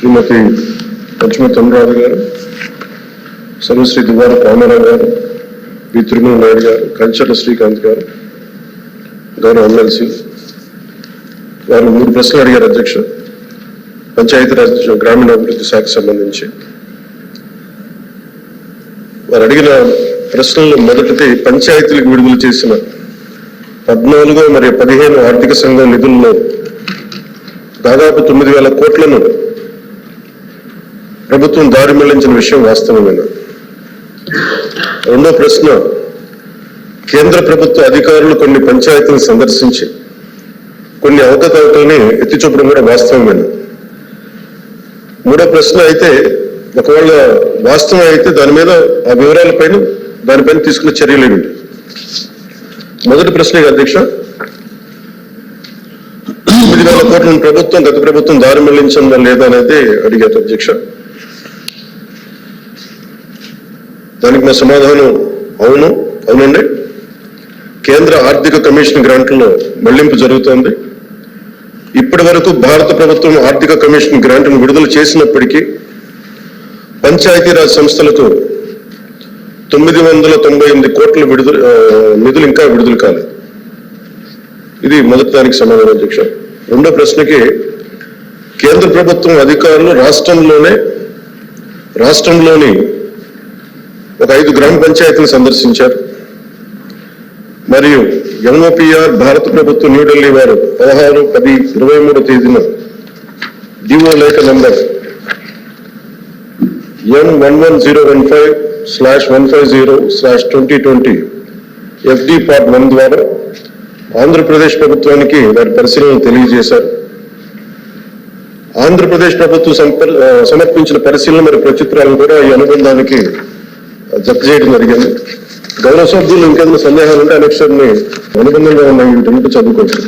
శ్రీమతి లక్ష్మీ తమ్రాజు గారు సర్వశ్రీ దువార కామరావు గారు బి తిరుమల నాయుడు గారు కంచర్ల శ్రీకాంత్ గారు గౌరవ ఎమ్మెల్సీ వారు మూడు ప్రశ్నలు అడిగారు అధ్యక్ష. పంచాయతీరాజ్ గ్రామీణాభివృద్ధి శాఖ సంబంధించి. వారు అడిగిన ప్రశ్నల్లో మొదటిది పంచాయతీలకు విడుదల చేసిన పద్నాలుగో మరియు పదిహేను ఆర్థిక సంఘం నిధుల్లో దాదాపు తొమ్మిది వేల కోట్లను ప్రభుత్వం దారి మళ్ళించిన విషయం వాస్తవమేనా రెండో ప్రశ్న కేంద్ర ప్రభుత్వ అధికారులు కొన్ని పంచాయతీలను సందర్శించి కొన్ని అవకతవకల్ని ఎత్తి చూపడం కూడా వాస్తవమేనా మూడో ప్రశ్న అయితే ఒకవేళ వాస్తవం అయితే దాని మీద ఆ వివరాలపైన దానిపైన తీసుకున్న చర్యలు ఏమిటి? మొదటి ప్రశ్న అధ్యక్ష? తొమ్మిది వేల కోట్లను ప్రభుత్వం గత ప్రభుత్వం దారి మళ్ళించిందా లేదా అనేది అడిగారు అధ్యక్ష. దానికి నా సమాధానం అవును అవునండి. కేంద్ర ఆర్థిక కమిషన్ గ్రాంట్లో మళ్ళింపు జరుగుతోంది. ఇప్పటి వరకు భారత ప్రభుత్వం ఆర్థిక కమిషన్ గ్రాంట్ను విడుదల చేసినప్పటికీ పంచాయతీరాజ్ సంస్థలకు తొమ్మిది వందల తొంభై ఎనిమిది కోట్ల విడుదల నిధులు ఇంకా విడుదల కాలేదు. ఇది మొదటి దానికి సమాధానం అధ్యక్ష. రెండో ప్రశ్నకి కేంద్ర ప్రభుత్వం అధికారులు రాష్ట్రంలోనే రాష్ట్రంలోని ఒక ఐదు గ్రామ పంచాయతీలు సందర్శించారు. మరియు ఎంఓపిఆర్ భారత ప్రభుత్వం న్యూఢిల్లీ వారు పదహారు పది ఇరవై మూడు తేదీన డిఓ లేఖ number M one one zero one five slash one five zero slash twenty twenty FD part one ద్వారా ఆంధ్రప్రదేశ్ ప్రభుత్వానికి వారి పరిశీలన తెలియజేశారు. ఆంధ్రప్రదేశ్ ప్రభుత్వం సమర్పించిన పరిశీలన మరియు ప్రచిత్రాలను కూడా ఈ అనుబంధానికి జత చేయడం జరిగింది. గౌరవ సభ్యులు ఇంకేదైనా సందేహాలు ఉంటే అనక్షర్ని అనుబంధంగా ఉన్న వీటన్నిటి చదువుకోవచ్చు